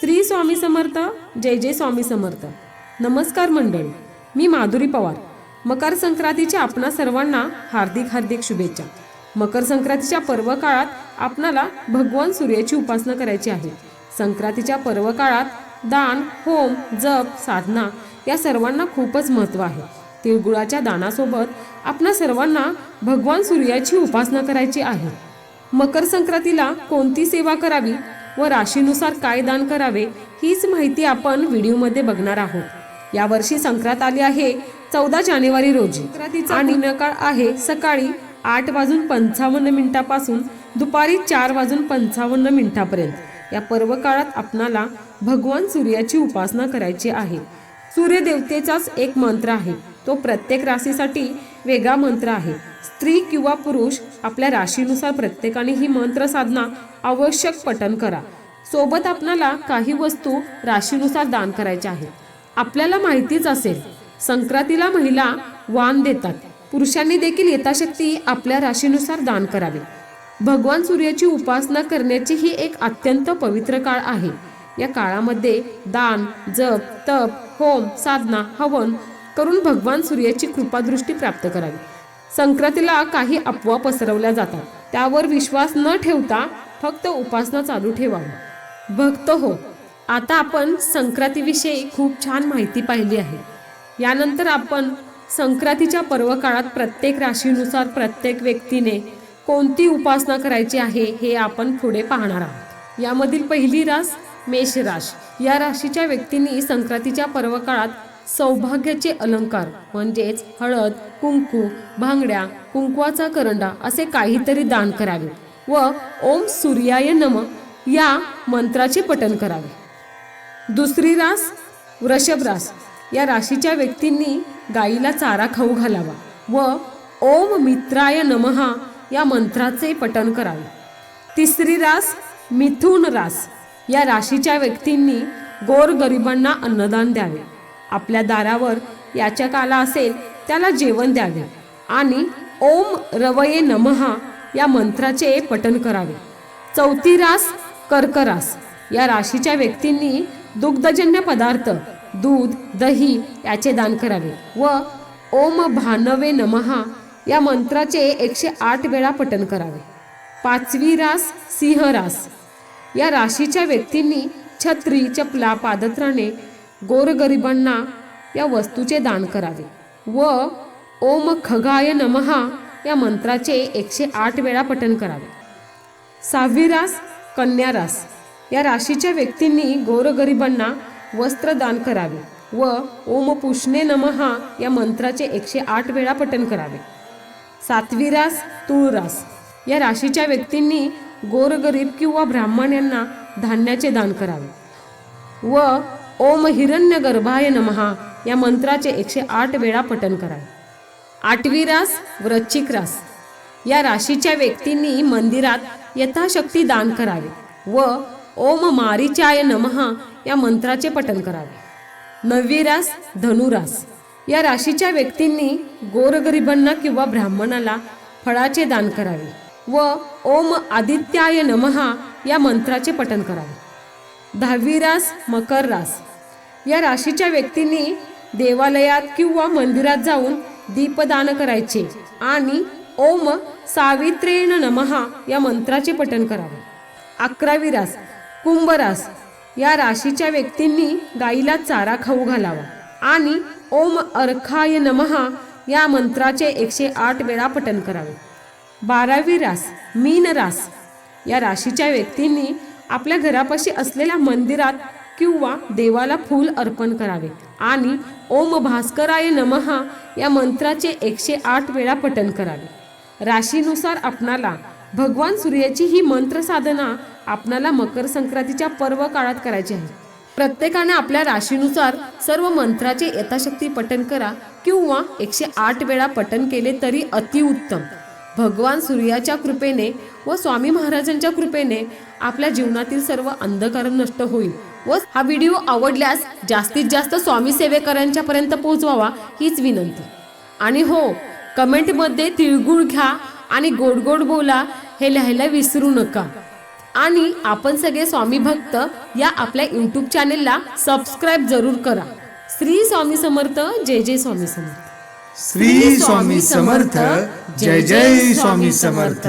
स्त्री स्वामी समर्थ जय जय स्वामी समर्थ. नमस्कार मंडळी मी माधुरी पवार. मकर संक्रांतीच्या आपणा सर्वांना हार्दिक हार्दिक शुभेच्छा. मकर संक्रांतीच्या पर्व काळात आपणाला भगवान सूर्याची उपासना करायची आहे. संक्रांतीच्या पर्व काळात दान होम जप साधना या सर्वांना खूपच महत्त्व आहे. तिळगुळाच्या दानासोबत आपणा सर्वांना भगवान सूर्याची उपासना करायची आहे. मकर संक्रांतीला कोणती सेवा करावी? व राशीनुसार काय दान करावे हीच माहिती आपण व्हिडिओमध्ये बघणार आहोत. यावर्षी संक्रांत आली आहे चौदा जानेवारी रोजी. संक्रांतीचा आणि नकाळ आहे सकाळी आठ वाजून पंचावन्न मिनिटापासून दुपारी चार वाजून पंचावन्न मिनिटापर्यंत. या पर्व काळात आपणाला भगवान सूर्याची उपासना करायची आहे. सूर्यदेवतेचाच एक मंत्र आहे तो प्रत्येक राशीसाठी वेगळा मंत्र आहे. स्त्री किंवा पुरुष आपल्या राशीनुसार प्रत्येकाने ही मंत्र साधना आवश्यक पठन करा. सोबत आपणाला काही वस्तू राशीनुसार दान करायच्या आहेत. आपल्याला माहितीच असेल संक्रांतीला महिला वान देतात. पुरुषांनी देखील यथाशक्ती आपल्या राशीनुसार दान करावे. भगवान सूर्याची उपासना करण्याची ही एक अत्यंत पवित्र काळ आहे. या काळामध्ये दान जप तप होम साधना हवन करून भगवान सूर्याची कृपादृष्टी प्राप्त करावी. संक्रांतीला काही अफवा पसरवल्या जातात. त्यावर विश्वास न ठेवता फक्त उपासना चालू ठेवावी. भक्त हो आता आपण संक्रांतीविषयी खूप छान माहिती पाहिली आहे. यानंतर आपण संक्रांतीच्या पर्वकाळात प्रत्येक राशीनुसार प्रत्येक व्यक्तीने कोणती उपासना करायची आहे हे आपण पुढे पाहणार आहोत. यामधील पहिली रास मेष राश. या राशीच्या व्यक्तींनी संक्रांतीच्या पर्वकाळात सौभाग्याचे अलंकार म्हणजेच हळद कुंकू भांगड्या कुंकवाचा करंडा असे काहीतरी दान करावे व ओम सूर्याय नम या मंत्राचे पठन करावे. दुसरी रास वृषभ रास. या राशीच्या व्यक्तींनी गाईला चारा खाऊ घालावा व ओम मित्राय नमहा या मंत्राचे पठन करावे. तिसरी रास मिथुन रास. या राशीच्या व्यक्तींनी गोरगरिबांना अन्नदान द्यावे. आपल्या दारावर याच्या काला असेल त्याला जेवण द्यावे. आणि ओम रवये नमहा या मंत्राचे पठन करावे. चौथी रास कर्करास. या राशीच्या व्यक्तींनी दुग्धजन्य पदार्थ दूध दही याचे दान करावे व ओम भानवे नमहा या मंत्राचे एकशे आठ वेळा पठन करावे. पाचवी रास सिंह रास. या राशीच्या व्यक्तींनी छत्री चपला पादत्राणे गोरगरिबांना या वस्तूचे दान करावे. व ओम खगाय नमहा या मंत्राचे एकशे आठ वेळा पठन करावे. सहावी रास कन्या रास. या राशीच्या व्यक्तींनी गोरगरिबांना वस्त्र दान करावे व ओम पुष्णे नमहा या मंत्राचे एकशे आठ वेळा पठन करावे. सातवी रास तुळ रास. या राशीच्या व्यक्तींनी गोरगरीब किंवा ब्राह्मण यांना धान्याचे दान करावे. व ओम हिरण्य गर्भाय नमहा या मंत्राचे एकशे आठ वेळा पठन करावे. आठवी रास वृश्चिक रास. या राशीच्या व्यक्तींनी मंदिरात यथाशक्ती दान करावे व ओम मारिचाय नमहा या मंत्राचे पठन करावे. नववी रास धनुरास या राशीच्या व्यक्तींनी गोरगरिबांना किंवा ब्राह्मणाला फळाचे दान करावे व ओम आदित्याय नमहा या मंत्राचे पठन करावे. दहावी रास मकर रास. या राशीच्या व्यक्तींनी देवालयात किंवा मंदिरात जाऊन दीपदान करायचे आणि ओम सावित्रेण नमहा या मंत्राचे पठन करावे. अकरावी रास कुंभ रास. या राशीच्या व्यक्तींनी गाईला चारा खाऊ घालावा आणि ओम अर्खाय नमहा या मंत्राचे एकशे आठ वेळा पठन करावे. बारावी रास मीन रास. या राशीच्या व्यक्तींनी आपल्या घरापाशी असलेल्या मंदिरात किंवा देवाला फूल अर्पण करावे. आणि ओम भास्कराय नमहा या मंत्राचे एकशे आठ वेळा पठन करावे. राशीनुसार आपणाला भगवान सूर्याची ही मंत्र साधना आपणाला मकर संक्रांतीच्या पर्व काळात करायची आहे. प्रत्येकाने आपल्या राशीनुसार सर्व मंत्राचे यथाशक्ती पठन करा किंवा एकशे आठ वेळा पठन केले तरी अतिउत्तम भगवान सूर्याच्या कृपेने व स्वामी महाराजांच्या कृपेने आपल्या जीवनातील सर्व अंधकार नष्ट होईल. व हा व्हिडिओ आवडल्यास जास्तीत जास्त स्वामी सेवेकरांच्या पर्यंत पोहोचवावा हीच विनंती. आणि हो कमेंटमध्ये तिळगुळ घ्या आणि गोड गोड बोला हे लिहायला विसरू नका. आणि आपण सगळे स्वामी भक्त या आपल्या यूट्यूब चॅनेलला सबस्क्राईब जरूर करा. श्री स्वामी समर्थ जय जय स्वामी समर्थ. श्री स्वामी समर्थ जय जय स्वामी समर्थ.